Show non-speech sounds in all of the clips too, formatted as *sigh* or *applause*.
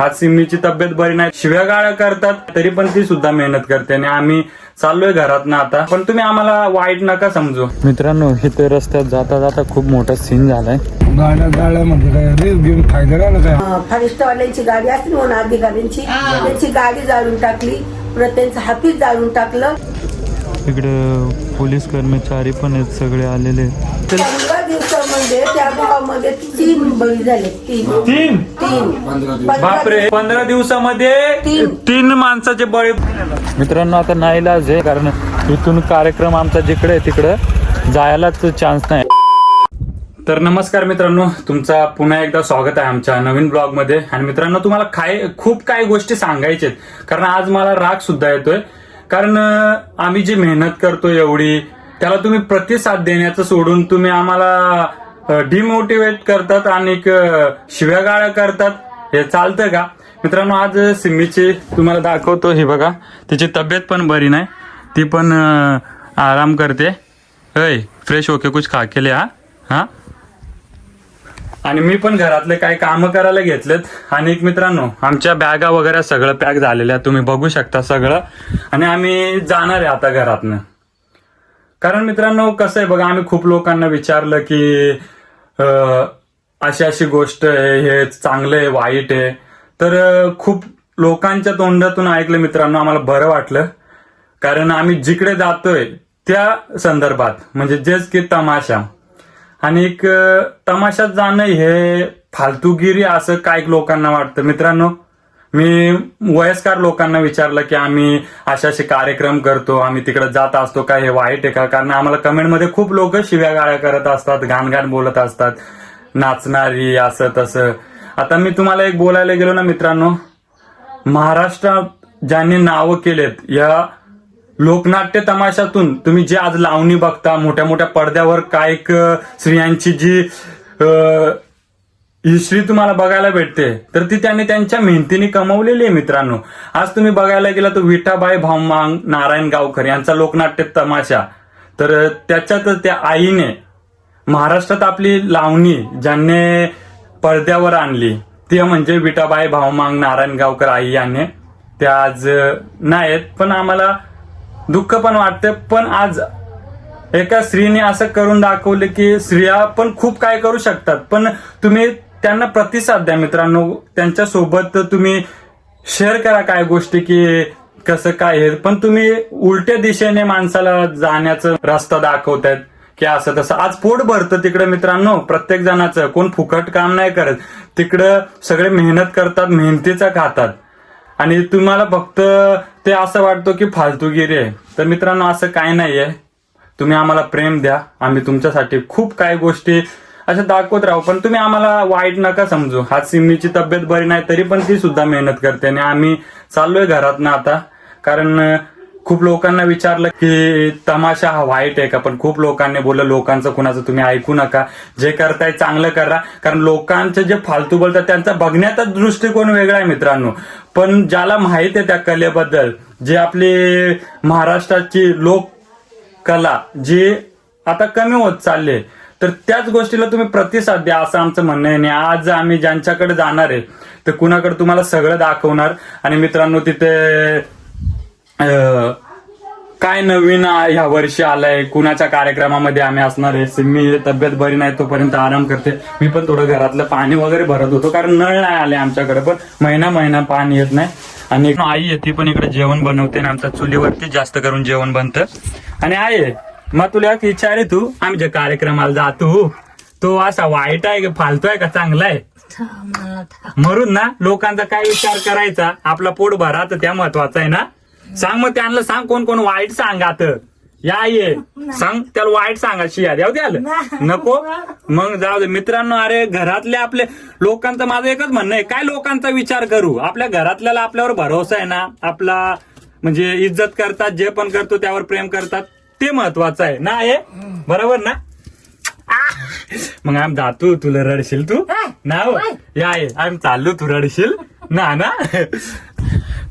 आज सिम्मीची तब्येत बरी नाही. शिव्या गाळ्या करतात तरी पण ती सुद्धा मेहनत करते आणि आम्ही चाललोय घरात ना आता. पण तुम्ही आम्हाला वाईट नका समजू. मित्रांनो इथे रस्त्यात जाता जाता खूप मोठा सीन झालाय. गाड्या गाड्या म्हणजे काय? रेस घेऊन फायदा काय? ना काय फॉरेस्टवाल्यांची गाडी असते म्हणून अधिकाऱ्यांची त्यांची गाडी जाळून टाकली. पुन्हा त्यांचं हाफीज जाळून टाकलं. इकडे पोलीस कर्मचारी पण आहेत सगळे आलेले पंधरा त्या तीन बळी झाले. तीन. तीन? तीन. पंधरा बापरे पंधरा दिवसामध्ये तीन. तीन माणसाचे बळी मित्रांनो आता नाईलाज आहे कारण इथून कार्यक्रम आमचा जिकडे आहे तिकडे जायलाच चान्स नाही. तर नमस्कार मित्रांनो तुमचा पुन्हा एकदा स्वागत आहे आमच्या नवीन ब्लॉगमध्ये आणि मित्रांनो तुम्हाला काय खूप काही गोष्टी सांगायच्या आहेत. कारण आज मला राग सुद्धा येतोय. कारण आम्ही जी मेहनत करतोय एवढी त्याला तुम्ही प्रतिसाद देण्याचं सोडून तुम्ही आम्हाला डिमोटिवेट करतात आणि शिव्या गाळ्या करतात. हे चालतं का? मित्रांनो आज सिम्मीची तुम्हाला दाखवतो हे बघा. तिची तब्येत पण बरी नाही. ती पण आराम करते. अय फ्रेश ओके कुछ खा केले हा? हा? आणि मी पण घरातले काही कामं करायला घेतलेत. आणि एक मित्रांनो आमच्या बॅगा वगैरे सगळं पॅक झालेल्या तुम्ही बघू शकता सगळं. आणि आम्ही जाणार आहे आता घरातनं. कारण मित्रांनो कसं आहे बघा आम्ही खूप लोकांना विचारलं की अशी अशी गोष्ट आहे हे चांगलं आहे वाईट आहे. तर खूप लोकांच्या तोंडातून ऐकलं मित्रांनो आम्हाला बरं वाटलं. कारण आम्ही जिकडे जातोय त्या संदर्भात म्हणजे जेच की तमाशा. आणि एक तमाशात जाणं हे फालतूगिरी असं काही लोकांना वाटतं. मित्रांनो मी वयस्कर लोकांना विचारलं की आम्ही अशा असे कार्यक्रम करतो आम्ही तिकडे जात असतो काय हे वाईट आहे का? कारण आम्हाला कमेंटमध्ये खूप लोक शिव्या गाळ्या करत असतात घाणघाण बोलत असतात. नाचणारी असं तसं. आता मी तुम्हाला एक बोलायला गेलो ना मित्रांनो. महाराष्ट्रात ज्यांनी नावं केलेत या लोकनाट्य तमाशातून तुम्ही जे आज लावणी बघता मोठ्या मोठ्या पडद्यावर कायक स्त्रियांची जी हिस्ट्री तुम्हाला बघायला भेटते. तर ती त्यांनी त्यांच्या मेहनतीने कमवलेली आहे मित्रांनो. आज तुम्ही बघायला गेला तर विठाबाई भावमांग नारायण गावकर यांचा लोकनाट्य तमाशा. तर त्याच्यात त्या आईने महाराष्ट्रात आपली लावणी ज्यांनी पडद्यावर आणली ती म्हणजे विठाबाई भावमांग नारायण गावकर आई यांनी. त्या आज नाहीत पण आम्हाला दुःख पण वाटतं. पण आज एका स्त्रीने असं करून दाखवलं की स्त्रिया पण खूप काय करू शकतात. पण तुम्ही त्यांना प्रतिसाद द्या मित्रांनो. त्यांच्यासोबत तुम्ही शेअर करा काय गोष्टी की कसं काय हे. पण तुम्ही उलट्या दिशेने माणसाला जाण्याचं रस्ता दाखवतायत की असं तसं. आज पोट भरतं तिकडे मित्रांनो. प्रत्येक जणाचं. कोण फुकट काम नाही करत. तिकडं सगळे मेहनत करतात मेहनतीचं खातात. आणि तुम्हाला फक्त ते असं वाटतं की फालतूगिरी आहे. तर मित्रांनो असं काय नाहीये. तुम्ही आम्हाला प्रेम द्या. आम्ही तुमच्यासाठी खूप काही गोष्टी अशा दाखवत राहू. पण तुम्ही आम्हाला वाईट नका समजू. हा सिमीची तब्येत बरी नाही तरी पण ती सुद्धा मेहनत करते. आणि आम्ही चाललोय घरात ना आता. कारण खूप लोकांना विचारलं की तमाशा हा वाईट आहे का? पण खूप लोकांनी बोललं लोकांचं कुणाचं तुम्ही ऐकू नका. जे करताय चांगलं करा. कारण लोकांचं जे फालतू बोलतात त्यांचा बघण्याचा दृष्टिकोन वेगळा आहे मित्रांनो. पण ज्याला माहीत आहे त्या कलेबद्दल जे आपली महाराष्ट्राची लोक कला जी आता कमी होत चालली तर त्याच गोष्टीला तुम्ही प्रतिसाद द्या असं आमचं म्हणणं आहे. आणि आज आम्ही ज्यांच्याकडे जाणार आहे तर कुणाकडे तुम्हाला सगळं दाखवणार. आणि मित्रांनो तिथे काय नवीन ह्या वर्षी आलंय कुणाच्या कार्यक्रमामध्ये आम्ही असणार आहे सिम्मी तब्येत बरी नाही तोपर्यंत आराम करते. मी पण थोडं घरातलं पाणी वगैरे भरत होतो कारण नळ नाही आले आमच्याकडे पण महिना महिना पाणी येत नाही. आणि आई येते ती पण इकडे जेवण बनवते आणि आमच्या चुलीवरती जास्त करून जेवण बनतं. आणि आहे मग तुला एक विचार आहे तू? आम्ही ज्या कार्यक्रमाला जातो तो. असा वाईट आहे का फालतू आहे का? चांगला आहे. मरून ना लोकांचा काय विचार करायचा? आपला पोट भरा तर त्या महत्वाचं आहे ना? सांग मग त्यांना सांग कोण कोण वाईट सांगा तर. या ये. सांग त्याला वाईट सांगा शिया. द्याव द्याल नको. मग जाऊ दे. मित्रांनो अरे घरातले आपले लोकांचं माझं एकच म्हणणं आहे. काय लोकांचा विचार करू? आपल्या घरातल्याला आपल्यावर भरोसा आहे ना? आपला म्हणजे इज्जत करतात जे पण करतो त्यावर प्रेम करतात. ते महत्वाचं आहे. ना हे? बरोबर ना? मग आम्ही जातो तुला रडशील तू? ना हो? या ये आम्ही चाललो तू रडशील? ना ना?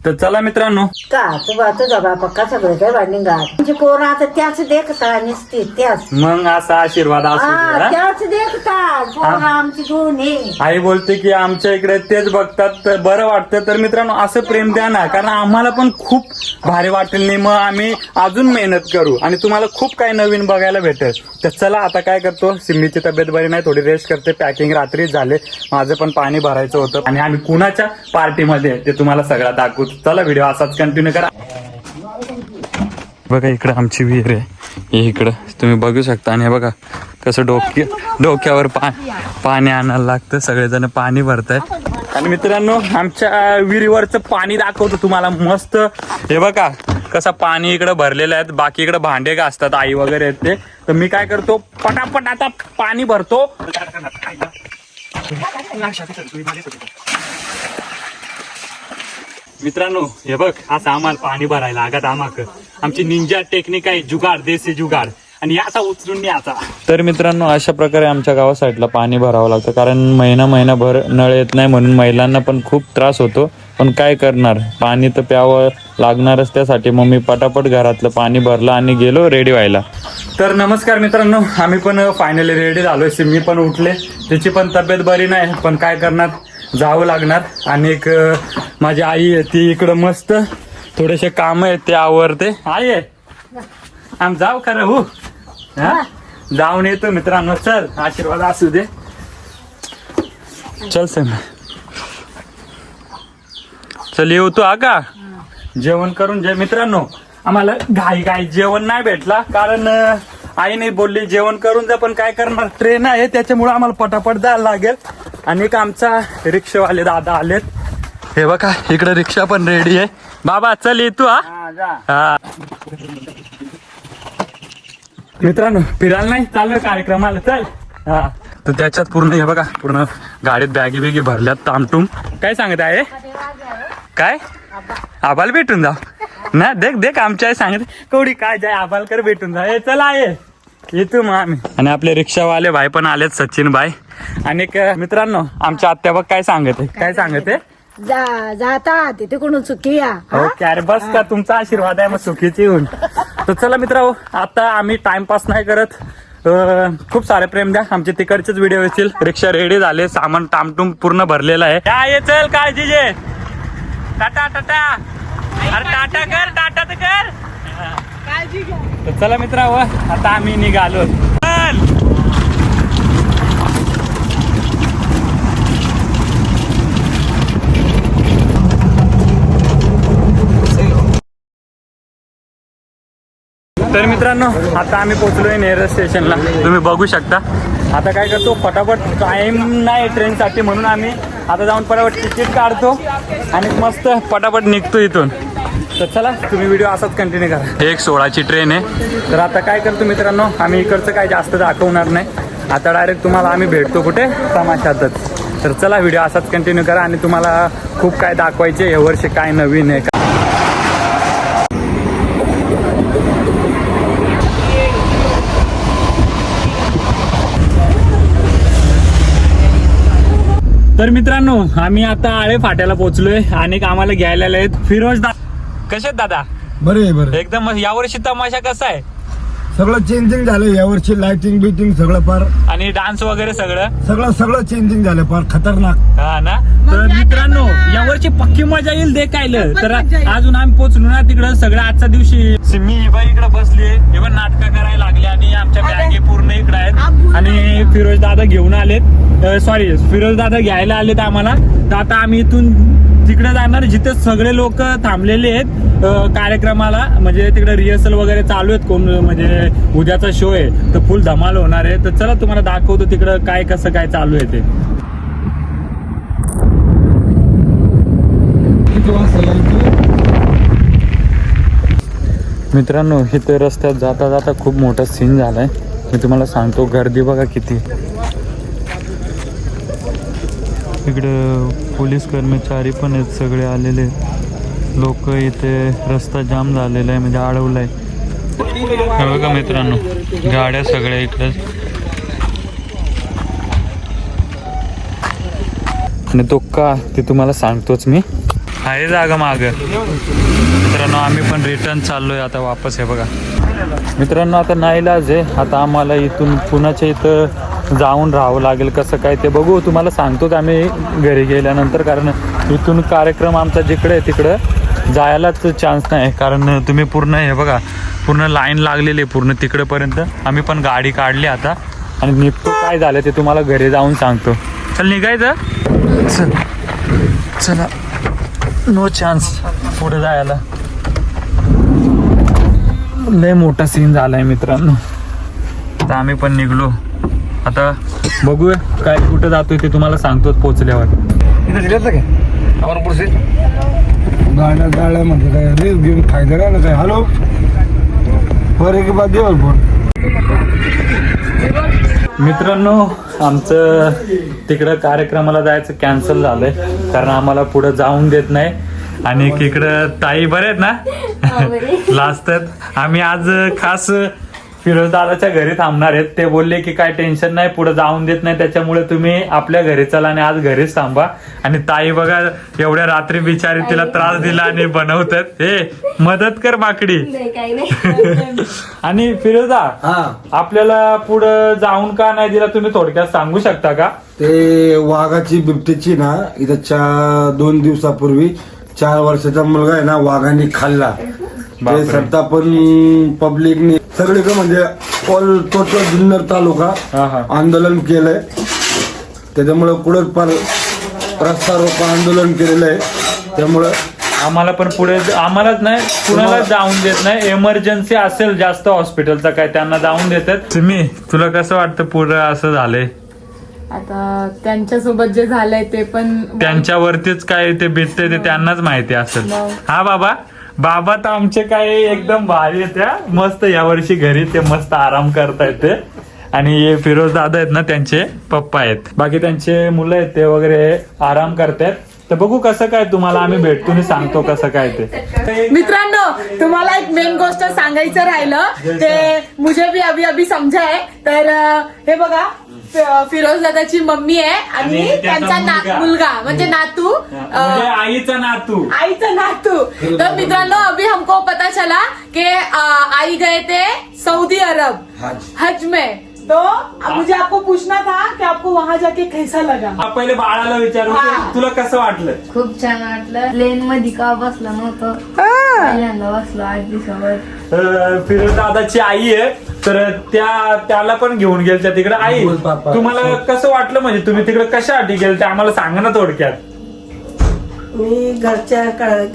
तर चला मित्रांनो. का? तुझा तुझा बापा कसा बरं काय भांडी घाल पोरं आता त्याच देखता नुसते त्याच. मग असा आशीर्वाद असू दे, हा. हा? त्याच देखतात पोरं आमची दोन हे आई बोलते की आमच्या इकडे तेच बघतात तर बरं वाटतं. तर मित्रांनो असं प्रेम द्या ना कारण आम्हाला पण खूप भारी वाटेल नाही मग आम्ही अजून मेहनत करू. आणि तुम्हाला खूप काही नवीन बघायला भेटेल. तर चला आता काय करतो? सिम्मीची तब्येत बरी नाही थोडी रेस्ट करते. पॅकिंग रात्री झाले. माझं पण पाणी भरायचं होतं. आणि आम्ही कुणाच्या पार्टीमध्ये ते तुम्हाला सगळं दाखवू चला व्हिडिओ असाच कंटिन्यू करा. बघा इकडं आमची विहीर आहे. हे इकडं तुम्ही बघू शकता. आणि हे बघा कसं डोक्या डोक्यावर पा पाणी आणायला लागतं. सगळेजण पाणी भरतायत आणि मित्रांनो आमच्या विहिरीवरचं पाणी दाखवतो तुम्हाला मस्त. हे बघा कसं पाणी इकडं भरलेलं आहे. बाकी इकडं भांडे घासतात आई वगैरे आहेत ते. तर मी काय करतो पटापट आता पाणी भरतो. मित्रांनो हे बघ असं आम्हाला पाणी भरायला लागत आम्हाला आमची निंजा टेक्निक आहे जुगाड देसी जुगाड. आणि असा उचलून न्यायचा तर मित्रांनो अशा प्रकारे आमच्या गावा साईडला पाणी भरावं लागतं कारण महिना महिनाभर नळ येत नाही म्हणून महिलांना पण खूप त्रास होतो. पण काय करणार? पाणी तर प्यावं लागणारच त्यासाठी. मग मी पटापट घरातलं पाणी भरलं आणि गेलो रेडी व्हायला. तर नमस्कार मित्रांनो आम्ही पण फायनली रेडी झालोय. सिम्मी पण उठले. त्याची पण तब्येत बरी नाही पण काय करणार? जावं लागणार. आणि एक माझी आई आहे ती इकडं मस्त थोडेसे काम आहेत ते आवरते. आई आहे. आम जाऊ खरं हो. हा? जाऊन येतो मित्रांनो चल आशीर्वाद असू दे. चल सेम चल येऊ तू हा जेवण करून जे मित्रांनो. आम्हाला घाई घाई जेवण नाही भेटला कारण आई आईने बोलली जेवण करून जा पण काय करणार? ट्रेन आहे त्याच्यामुळे आम्हाला पटापट जायला लागेल. आणि एक आमचा रिक्षावाले दादा आलेत. हे बघा इकडे रिक्षा पण रेडी आहे. बाबा चल ये तू हा. हा मित्रांनो फिरायला नाही? चाललं कार्यक्रमाला चल. हा. तर त्याच्यात पूर्ण हे बघा पूर्ण गाडीत बॅगी बिगी भरल्यात तामटूम. काय सांगत आहे? काय? आबाल भेटून जा. ना देख देख आमच्या सांगत कवडी काय जाय आबालकर भेटून जा. ए चला ये. येतो मग आम्ही. आणि आपले रिक्षावाले भाई पण आलेत सचिन भाई. आणि मित्रांनो आमच्या आत्या बघ काय सांगत. आहे काय सांगत? आहे जा जाता तिथे कोण चुकी या ओके अरे बस का तुमचा आशीर्वाद आहे मग सुखीची येऊन तर चला मित्रांनो आता आम्ही टाइमपास नाही करत. खूप सारे प्रेम द्या. आमचे तिकडचेच व्हिडिओ येतील. रिक्षा रेडी झाले सामान टामटूम पूर्ण भरलेलं आहे. या ये चल काळजी जे टाटा टाटा. अरे टाटा कर टाटा तर कर. चला मित्रांनो आता आम्ही निघालो चल तर मित्रांनो आता आम्ही पोहोचलोय नेरळ स्टेशनला. तुम्ही बघू शकता. आता काय करतो फटाफट टाइम नाही ट्रेनसाठी म्हणून आम्ही आता जाऊन फटाफट तिकीट काढतो आणि मस्त फटाफट निघतो इथून. तर चला तुम्ही व्हिडिओ असाच कंटिन्यू करा. एक सोळाची ट्रेन आहे. तर आता काय करतो मित्रांनो आम्ही इकडचं काय जास्त दाखवणार नाही. आता डायरेक्ट तुम्हाला आम्ही भेटतो कुठे? तमाशातच. तर चला व्हिडिओ असाच कंटिन्यू करा आणि तुम्हाला खूप काय दाखवायचे या वर्षी काय नवीन आहे तर मित्रांनो आम्ही आता आळे फाट्याला पोहोचलोय आणि आम्हाला घ्यायला आहेत फिरोज दा कसे आहेत दादा? बरे बरं एकदम यावर्षी तमाशा कसा आहे? सगळं चेंजिंग झालं यावर्षी लाइटिंग बिटिंग सगळं फार. आणि डान्स वगैरे सगळं? सगळं सगळं चेंजिंग झालं फार. खतरनाक. हा ना? तर मित्रांनो यावर्षी पक्की मजा येईल देखायला तर अजून आम्ही पोहोचलो ना तिकडं सगळं आजच्या दिवशी. सिम्मी ही बाई इकडे बसली हे पण नाटकं करायला लागले आणि आमच्या बॅगे पूर्ण इकडे आहेत. आणि फिरोज दादा घेऊन आलेत. सॉरी फिरोज दादा घ्यायला आलेत आम्हाला. तर आता आम्ही इथून तिकडे जाणार जिथे सगळे लोक थांबलेले आहेत कार्यक्रमाला. म्हणजे तिकडे रिहर्सल वगैरे चालू आहेत कोण म्हणजे उद्याचा शो आहे तर फुल धमाल होणार आहे. तर चला तुम्हाला दाखवतो तिकडं काय कसं काय चालू आहे ते. मित्रांनो इथे रस्त्यात जाता जाता खूप मोठा सीन झालाय. मी तुम्हाला सांगतो गर्दी बघा किती. इकडं पोलीस कर्मचारी पण आहेत सगळे आलेले लोक इथे रस्ता जाम झालेला आहे म्हणजे अडवलाय हे बघा मित्रांनो गाड्या सगळ्या इकडे. आणि तो का ते तुम्हाला सांगतोच मी. आहे जागा माग. मित्रांनो आम्ही पण रिटर्न चाललोय आता वापस आहे बघा. मित्रांनो आता नाईलाज आहे. आता आम्हाला इथून पुण्याच्या इथं जाऊन राहावं लागेल कसं काय ते बघू. तुम्हाला सांगतोच आम्ही घरी गेल्यानंतर कारण इथून कार्यक्रम आमचा जिकडे आहे तिकडं जायलाच चान्स नाही. कारण तुम्ही पूर्ण हे बघा पूर्ण लाईन लागलेली आहे पूर्ण तिकडेपर्यंत. आम्ही पण गाडी काढली आता आणि निघतो. काय झालं ते तुम्हाला घरी जाऊन सांगतो. चल निघायचं? चल. चला. नो चान्स पुढे जायला. लय मोठा सीन झाला आहे मित्रांनो. तर आम्ही पण निघलो. आता बघूया काय कुठं जातोय ते तुम्हाला सांगतो पोचल्यावर. गाड्या गाड्या म्हणजे काय रेस घेऊन फायदा काय? हॅलो? बरं की बाद देवर फोन. मित्रांनो आमचं तिकडं कार्यक्रमाला जायचं कॅन्सल झालंय. कारण आम्हाला पुढे जाऊन देत नाही. आणि इकडं ताई बरे आहेत ना? *laughs* लाजतात आम्ही आज खास फिरोज दादाच्या घरी थांबणार आहेत. ते बोलले की काय टेन्शन नाही पुढे जाऊन देत नाही. त्याच्यामुळे तुम्ही आपल्या घरी चला आणि आज घरीच थांबा. आणि ताई बघा एवढ्या रात्री बिचारी तिला त्रास दिला आणि बनवतात. हे मदत कर माकडी. *laughs* आणि फिरोजा हा. आपल्याला पुढं जाऊन का नाही दिला तुम्ही? थोडक्यात सांगू शकता का? ते वाघाची बिबटीची ना इथं दोन दिवसापूर्वी चार वर्षाचा मुलगा आहे ना वाघाने खाल्ला. बापरे. ते सध्या पण पब्लिकने सगळीकडे म्हणजे ऑल टोटल जुन्नर तालुका हा हा. आंदोलन केलंय. त्याच्यामुळं कुठं पण रस्ता रोको आंदोलन केलेलं आहे. त्यामुळं आम्हाला पण पुढे आम्हालाच नाही कुणाला जाऊन देत नाही. एमर्जन्सी असेल जास्त हॉस्पिटलचा काय त्यांना जाऊन देतात. तुम्ही तुला कसं वाटतं पुढं असं झालंय? आता त्यांच्यासोबत जे झालंय ते पण त्यांच्यावरतीच काय ते भेटते ते त्यांनाच माहिती असेल. मग. हा बाबा. बाबा तर आमचे काय एकदम भारी आहेत हा. मस्त यावर्षी घरी ते मस्त आराम करतायत ते. आणि हे फिरोज दादा आहेत ना त्यांचे पप्पा आहेत. बाकी त्यांचे मुलं आहेत ते वगैरे आराम करतायत. तर बघू कसं काय तुम्हाला आम्ही भेटतो सांगतो कसं काय ते. मित्रांनो तुम्हाला एक मेन गोष्ट सांगायचं राहिलं. ते मुझे भी अभी अभी समजा आहे तर हे बघा फिरोज दादाची मम्मी आहे आणि त्याचा मुलगा. म्हणजे नातू म्हणजे आईचा नातू. आईचा नातू. तर मित्रांनो अभी हमको पता चला कि आई गए थे सऊदी अरब हज में. तो मुझे आपको पूछना था कि आपको वहाँ जाके कैसा लगा? हा, पहिले बाळाला विचारू हा. तुला कसं वाटलं? खूप छान वाटलं. प्लेन मध्ये का बसलं नव्हतं? पहिल्यांदा बसलो अं, फिरोज दादाची आई आहे. तर त्या त्याला पण घेऊन गेलत्या तिकडे. आई बोल. तुम्हाला कसं वाटलं? म्हणजे तुम्ही तिकडे कशासाठी गेल ते आम्हाला सांगा ना थोडक्यात. मी घरच्या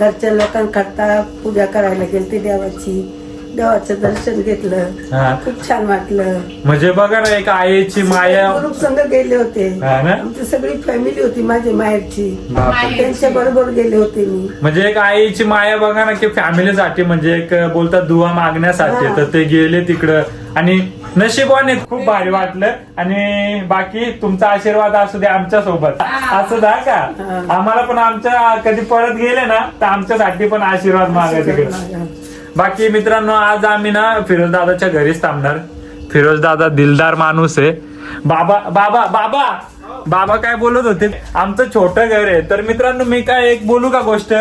घरच्या लोकांकरता पूजा करायला गेलते देवाची. देवाचं दर्शन घेतलं. खूप छान वाटलं. म्हणजे बघा ना एक आईची माया ग्रुप संघ गेले होते. हा ना? आमची सगळी फॅमिली होती माझी माहेरची. बापरे. त्यांच्या बरोबर गेले होते मी. म्हणजे एक आईची माया बघा ना की फॅमिलीसाठी म्हणजे एक बोलतात दुवा मागण्यासाठी. हा. तर ते गेले तिकडं. आणि नशिबाने खूप भारी वाटलं. आणि बाकी तुमचा आशीर्वाद असू दे आमच्यासोबत असं दा का? आम्हाला पण आमच्या कधी परत गेले ना तर आमच्यासाठी पण आशीर्वाद मागा तिकडे. बाकी मित्रांनो आज आम्ही ना फिरोज दादाच्या घरीच थांबणार. फिरोज दादा दिलदार माणूस आहे. बाबा बाबा बाबा! बाबा काय बोलत होते? आमचं छोटं घर आहे. तर मित्रांनो मी काय एक बोलू का गोष्ट?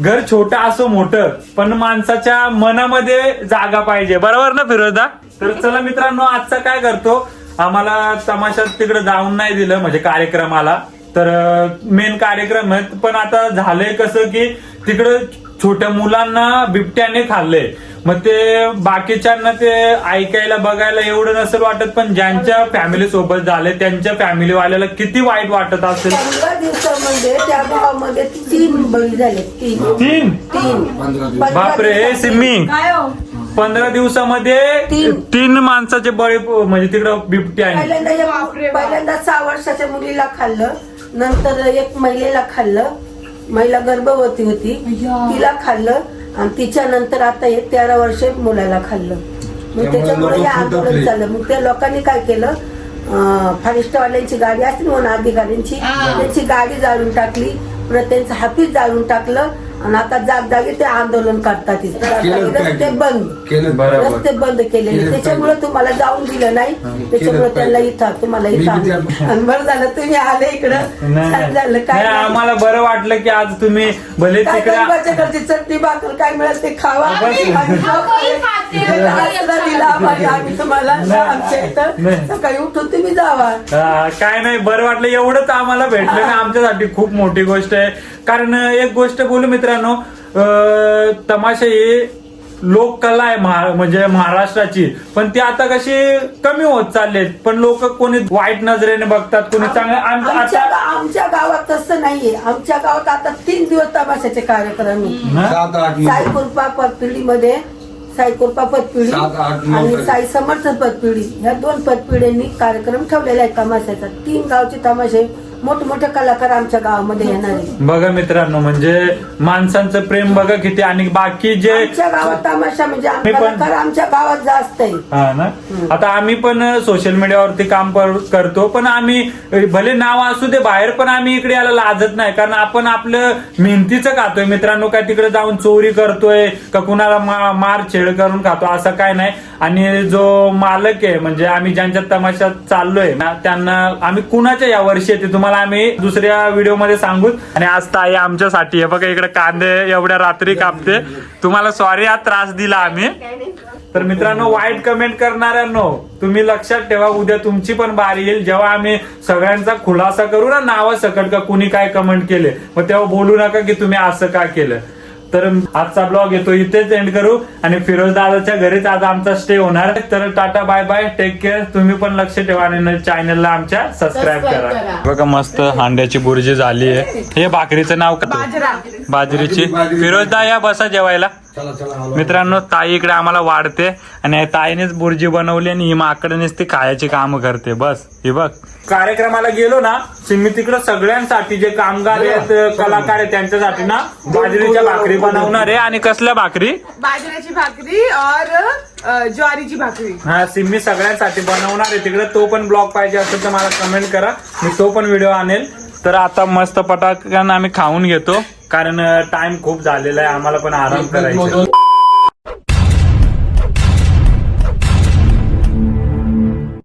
घर छोटं असो मोठं पण माणसाच्या मनामध्ये जागा पाहिजे. बरोबर ना फिरोजदा तर चला मित्रांनो आजचा काय करतो? आम्हाला तमाशात तिकडे जाऊन नाही दिलं म्हणजे कार्यक्रमाला. तर मेन कार्यक्रम आहे पण आता झालंय कसं की तिकडं छोट्या मुलांना बिबट्याने खाल्ले. मग ते बाकीच्यांना ते ऐकायला बघायला एवढं नसेल वाटत पण ज्यांच्या फॅमिली सोबत झाले त्यांच्या फॅमिली वाल्याला किती वाईट वाटत असेल. पंधरा दिवसामध्ये त्या गावामध्ये तीन बळी झाले. तीन. तीन? बापरे हे सिम्मी हो? पंधरा दिवसामध्ये तीन. तीन माणसाचे बळी म्हणजे तिकडं बिबट्याने पहिल्यांदा. पहिल्यांदा सहा वर्षाच्या मुलीला खाल्लं नंतर एक महिलेला खाल्लं महिला गर्भवती होती. तिला खाल्लं आणि तिच्या नंतर आता एक तेरा वर्ष मुलाला खाल्लं. मग त्याच्यामुळे हे आंदोलन. झालं. मग त्या लोकांनी काय केलं? फॉरेस्टवाल्यांची गाडी असते ना वन अधिकाऱ्यांची त्यांची गाडी जाळून टाकली. परत त्यांचं हाफीज जाळून टाकलं. आणि आता जागजागी ते आंदोलन करतात रस्ते. बंद. रस्ते बंद केलेले. केलं त्याच्यामुळे तुम्हाला जाऊन दिलं नाही. त्याच्यामुळे त्यांना. इथं तुम्हाला इथं बरं झालं तुम्ही आले इकडं. झालं. काय. आम्हाला बरं वाटलं की आज तुम्ही भले काय तिकडे गरीबाच्या घरची चटणी भाकर काय मिळेल ते खावा. दिला आम्ही तुम्हाला आमच्या इथं नाही. सकाळी उठून तुम्ही जावा. हा, काय नाही बरं वाटलं. एवढंच आम्हाला भेटलं ना. आमच्यासाठी खूप मोठी गोष्ट आहे. कारण एक गोष्ट बोलू मित्रांनो तमाशा ही लोककला आहे महा- म्हणजे महाराष्ट्राची पण ती आता कशी कमी होत चाललेत पण लोक कोणी वाईट नजरेने बघतात कोणी चांगलं आम- आमच्या आता आमच्या गावात तसं नाहीये आमच्या गावात आता तीन दिवस तमाशाचे कार्यक्रम आहे. हा? सात आठ नऊ साईकृपा पतपिढीमध्ये साईकृपा पतपिढी सात, आठ, नऊ आणि. साई समर्थ पतपिढी ह्या दोन पतपिढ्यांनी कार्यक्रम ठेवलेला आहे तमाशाचा तीन गावचे तमाशे मोठमोठे कलाकार आमच्या गावामध्ये येणार आहे बघा मित्रांनो म्हणजे माणसांचं प्रेम बघा किती आणि बाकी जे आमच्या गावात तमाशा म्हणजे आम- मी पण- कलाकार आमच्या गावात जास्त आहे हा ना? आता आम्ही पण सोशल मीडियावरती काम पर- करतो पण आम्ही भले नाव असू दे बाहेर पण आम्ही इकडे यायला लाजत नाही कारण आपण आपलं मेहनतीचं खातोय. मित्रांनो काय तिकडे जाऊन चोरी करतोय का कुणाला मा- मार छेड करून खातो असं काय नाही. आणि जो मालक आहे म्हणजे आम्ही ज्यांच्या तमाशात चाललोय ना त्यांना आम्ही कुणाच्या या वर्षी येते तुम्हाला आम्ही दुसऱ्या व्हिडिओमध्ये सांगू. आणि आज ताई आमच्यासाठी आहे. बघा इकडे कांदे एवढ्या रात्री कापते. तुम्हाला सॉरी हा त्रास दिला आम्ही. तर मित्रांनो वाईट कमेंट करणाऱ्यांनो तुम्ही लक्षात ठेवा उद्या तुमची पण बारी येईल. जेव्हा आम्ही सगळ्यांचा खुलासा करू ना नावासकट का कुणी काय कमेंट केले मग तेव्हा बोलू नका की तुम्ही असं का केलं. तर आजचा ब्लॉग येतो इथेच एंड करू. आणि फिरोज दादाच्या घरीच आज आमचा स्टे होणार. तर tata bye bye take care तुम्ही पण लक्ष ठेवा आणि चॅनलला आमच्या सबस्क्राईब करा. बघा मस्त हांड्याची बुर्जी झाली आहे. हे भाकरीचं नाव का बाजरीची. बाजरी. फिरोज दा या बसा जेवायला. मित्रांनो ताई इकडे आम्हाला वाढते आणि ताईनेच बुर्जी बनवली आणि ही माकडनेच ती खायची काम करते. बस ही बघ. कार्यक्रमाला गेलो ना मी तिकडे सगळ्यांसाठी जे कामगार आहेत कलाकार आहेत त्यांच्यासाठी ना बाजरीच्या भाकरी बनवणार आहे. आणि कसल्या भाकरी? बाजऱ्याची भाकरी और ज्वारीची भाकरी. हा सिम्मी सगळ्यांसाठी बनवणार आहे. तिकडे तो पण ब्लॉग पाहिजे असेल तर मला कमेंट करा. मी तो पण व्हिडिओ आणेल. तर आता मस्त पटाकन आम्ही खाऊन घेतो. कारण टाइम खूप झालेला आहे. आम्हाला पण आराम करायचा.